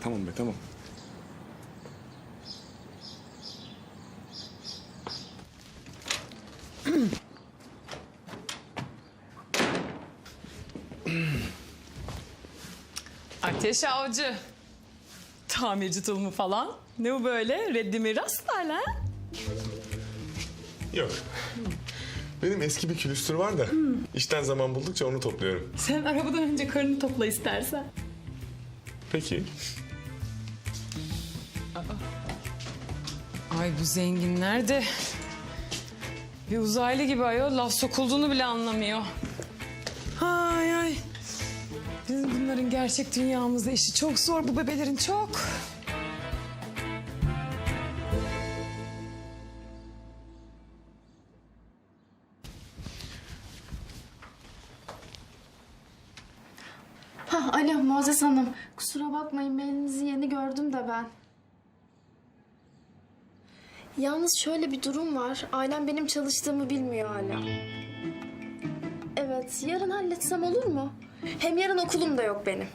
Tamam be tamam. Ateş avcı. Tamirci tulumu falan. Ne bu böyle? Reddi miras mı hala? Yok. Benim eski bir külüstür var da işten zaman buldukça onu topluyorum. Sen arabadan önce karını topla istersen. Peki. Ay bu zenginler de bir uzaylı gibi ayol laf sokulduğunu bile anlamıyor. Ay ay. Bizim bunların gerçek dünyamızda işi çok zor bu bebelerin çok. Ha, alo Muazzez Hanım. Kusura bakmayın mailinizi yeni gördüm de ben. Yalnız şöyle bir durum var. Ailem benim çalıştığımı bilmiyor hala. Evet, yarın halletsem olur mu? Hem yarın okulum da yok benim.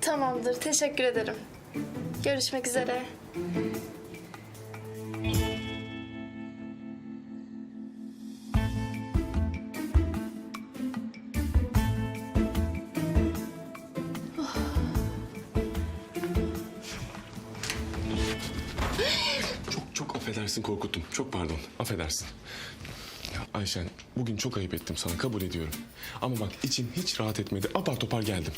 Tamamdır, teşekkür ederim. Görüşmek üzere. Çok affedersin korkuttum. Çok pardon. Affedersin. Ya Ayşen bugün çok ayıp ettim sana kabul ediyorum. Ama bak içim hiç rahat etmedi. Apar topar geldim.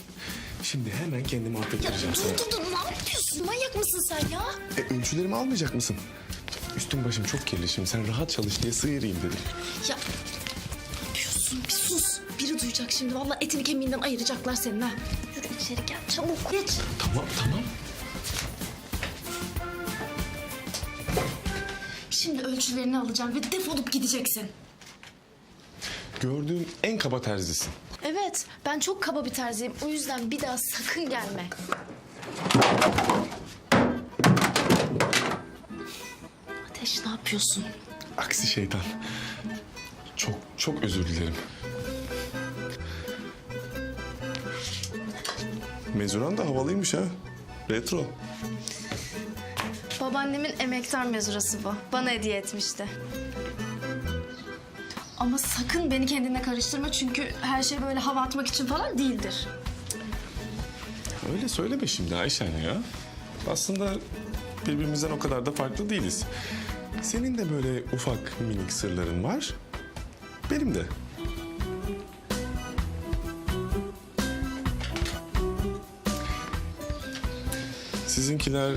Şimdi hemen kendimi affettireceğim sana. Dur dur dur, ne yapıyorsun? Manyak mısın sen ya? E, ölçülerimi almayacak mısın? Üstüm başım çok kirli şimdi. Sen rahat çalış diye sıyırayım dedim. Ya ne yapıyorsun? Bir sus. Biri duyacak şimdi. Vallahi etini kemiğinden ayıracaklar senin ha. Yürü içeri gel çabuk. Geç. Tamam tamam. Şimdi ölçülerini alacağım ve defolup gideceksin. Gördüğüm en kaba terzisin. Evet, ben çok kaba bir terziyim. O yüzden bir daha sakın gelme. Ateş ne yapıyorsun? Aksi şeytan. Çok çok özür dilerim. Mezuran da havalıymış ha. Retro. Babaannemin emektar mezurası bu. Bana hediye etmişti. Ama sakın beni kendine karıştırma çünkü her şey böyle hava atmak için falan değildir. Öyle söyleme şimdi Ayşen ya. Aslında birbirimizden o kadar da farklı değiliz. Senin de böyle ufak minik sırların var. Benim de. Sizinkiler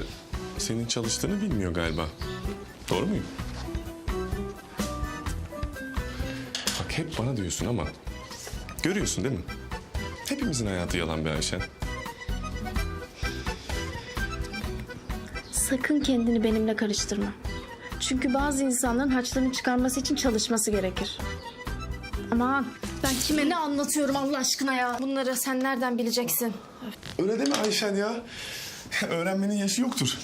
senin çalıştığını bilmiyor galiba. Doğru muyum? Bak hep bana diyorsun ama görüyorsun değil mi? Hepimizin hayatı yalan be Ayşen. Sakın kendini benimle karıştırma. Çünkü bazı insanların haçlarını çıkarması için çalışması gerekir. Aman ben kime ne anlatıyorum Allah aşkına ya. Bunları sen nereden bileceksin? Öyle deme Ayşen ya. Öğrenmenin yaşı yoktur.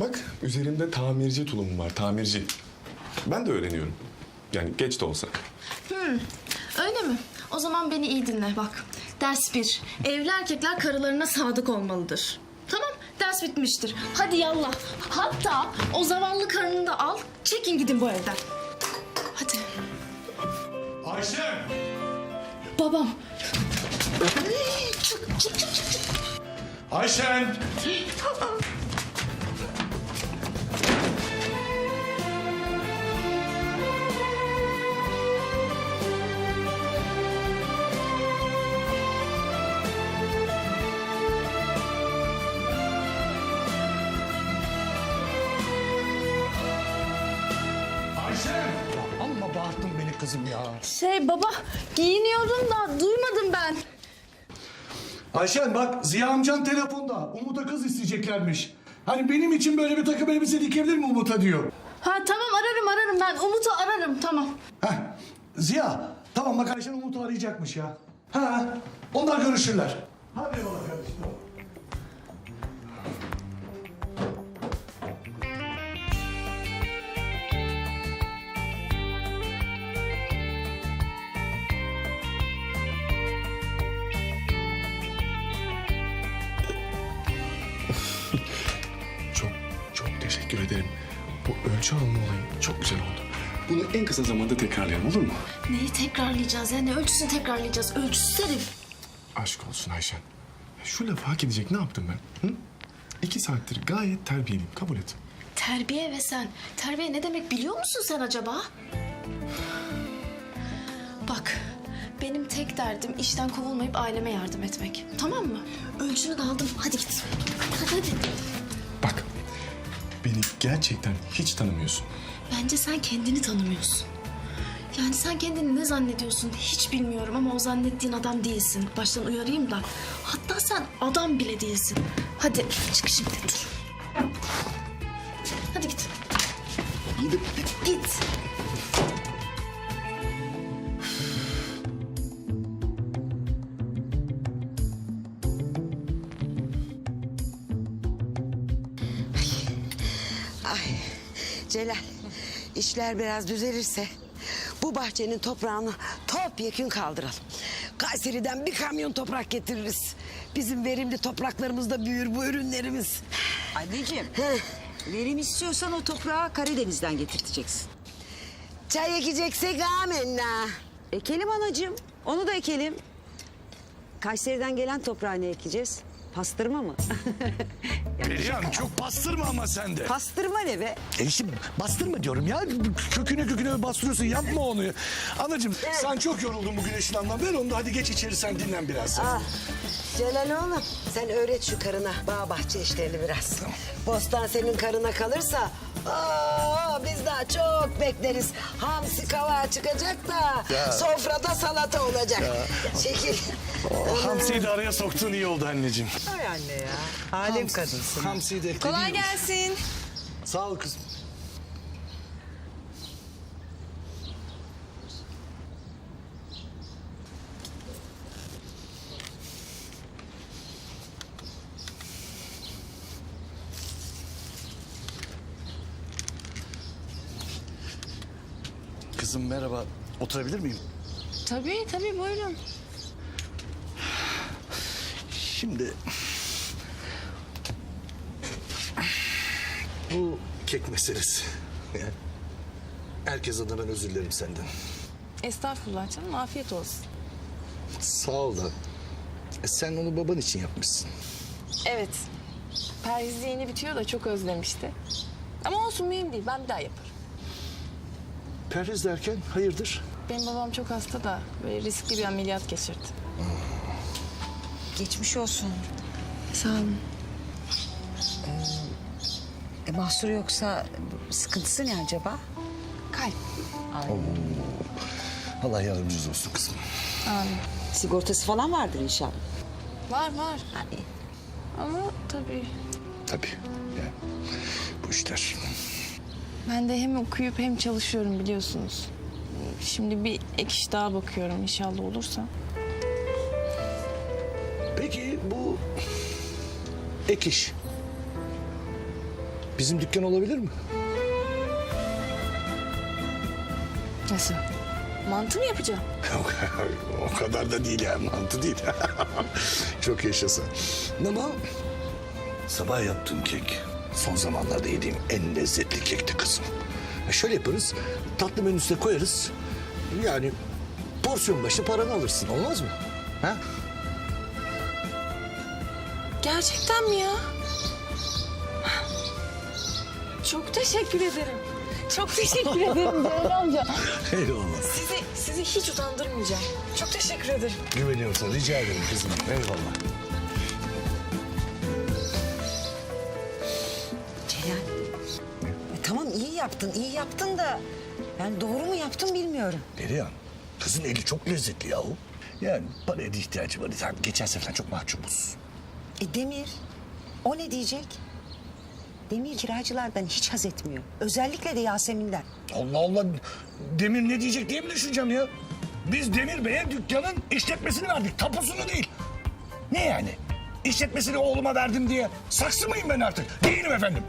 Bak üzerimde tamirci tulumum var, tamirci. Ben de öğreniyorum. Yani geç de olsa. Öyle mi? O zaman beni iyi dinle bak. Ders bir. Evli erkekler karılarına sadık olmalıdır. Tamam ders bitmiştir. Hadi yallah. Hatta o zavallı karını da al. Çekin gidin bu evden. Hadi. Ayşe! Babam. Çık çık çık çık. Ayşen! Ayşen! Amma bağırttın beni kızım ya. Şey baba giyiniyorum da duymadım ben. Ayşen bak Ziya amcan telefonda. Umut'a kız isteyeceklermiş. Hani benim için böyle bir takım elbise dikebilir mi Umut'a diyor. Ha tamam ararım ararım ben Umut'u ararım tamam. Heh. Ziya tamam bak Ayşen Umut'u arayacakmış ya. Ha onlar görüşürler. Hadi yola kardeşim. Teşekkür ederim. Bu ölçü alma olayı çok güzel oldu. Bunu en kısa zamanda tekrarlayalım olur mu? Neyi tekrarlayacağız ya? Ne ölçüsünü tekrarlayacağız? Ölçüsüz herif. Aşk olsun Ayşen. Şu lafı hak edecek ne yaptım ben? Hı? İki saattir gayet terbiyeliyim. Kabul et. Terbiye ve sen. Terbiye ne demek biliyor musun sen acaba? Bak, benim tek derdim işten kovulmayıp aileme yardım etmek. Tamam mı? Ölçünü de aldım. Hadi git. Hadi hadi. Beni gerçekten hiç tanımıyorsun. Bence sen kendini tanımıyorsun. Yani sen kendini ne zannediyorsun hiç bilmiyorum ama o zannettiğin adam değilsin. Baştan uyarayım da. Hatta sen adam bile değilsin. Hadi çık şimdi dur. Celal işler biraz düzelirse bu bahçenin toprağını topyekün kaldıralım. Kayseri'den bir kamyon toprak getiririz. Bizim verimli topraklarımızda büyür bu ürünlerimiz. Anneciğim, verim istiyorsan o toprağı Karadeniz'den getirteceksin. Çay ekeceksek amenna. Ekelim anacığım, onu da ekelim. Kayseri'den gelen toprağı ne ekeceğiz? Pastırma mı? Perihan çok bastırma ama sen de. Pastırma ne be? E işte bastırma diyorum ya. Köküne köküne bastırıyorsun yapma onu. Anacığım sen çok yoruldun bugün eşinandan. Ver onu da hadi geç içeri sen dinlen biraz. Ah, Celal oğlum sen öğret şu karına bağ bahçe işlerini biraz. Bostan senin karına kalırsa aa, biz daha çok bekleriz. Hamsi kavağı çıkacak da sofrada salata olacak. Çekil. Hamsi'yi de araya soktuğun iyi oldu anneciğim. Ay anne ya. Halim kadınsın. Hamsi'yi de ekledin. Kolay gelsin. Sağ ol kızım. Kızım merhaba. Oturabilir miyim? Tabii tabii buyurun. Şimdi... Bu kek meselesi. Herkes adına özür dilerim senden. Estağfurullah canım afiyet olsun. Sağ ol da. E, sen onu baban için yapmışsın. Evet. Perhiz yeni bitiyor da çok özlemişti. Ama olsun mühim değil ben bir daha yaparım. Perhiz derken hayırdır? Benim babam çok hasta da böyle riskli bir ameliyat geçirdi. Geçmiş olsun. Sağ olun. E, mahsuru yoksa sıkıntısı ne acaba? Kalp. Allah yardımcınız olsun kızım. Sigortası falan vardır inşallah. Var var. Ama tabii Tabii. Yani bu işler. Ben de hem okuyup hem çalışıyorum biliyorsunuz. Şimdi bir ek iş daha bakıyorum inşallah olursa. Peki bu ek iş bizim dükkan olabilir mi? Nasıl? Mantı mı yapacağım? o kadar da değil yani mantı değil. Çok yaşasın. Ama sabah yaptığım kek son zamanlarda yediğim en lezzetli kekti kızım. E şöyle yaparız tatlı menüsüne koyarız. Yani porsiyon başı paranı alırsın olmaz mı? Ha? Gerçekten mi ya? Çok teşekkür ederim. Çok teşekkür ederim Ceylan amca. Eyvallah. Sizi, sizi hiç utandırmayacağım. Çok teşekkür ederim. Güveniyorum sana rica ederim kızım. Eyvallah. Yaptın, iyi yaptın da... Yani doğru mu yaptın bilmiyorum. Perihan, kızın eli çok lezzetli yahu. Yani paraya da ihtiyacı var. Sen geçen seferden çok mahcubuz. E Demir, o ne diyecek? Demir kiracılardan hiç haz etmiyor. Özellikle de Yasemin'den. Allah Allah. Demir ne diyecek diye mi düşüneceğim ya? Biz Demir Bey'e dükkanın işletmesini verdik. Tapusunu değil. Ne yani? İşletmesini oğluma verdim diye saksı mıyım ben artık? Değilim efendim.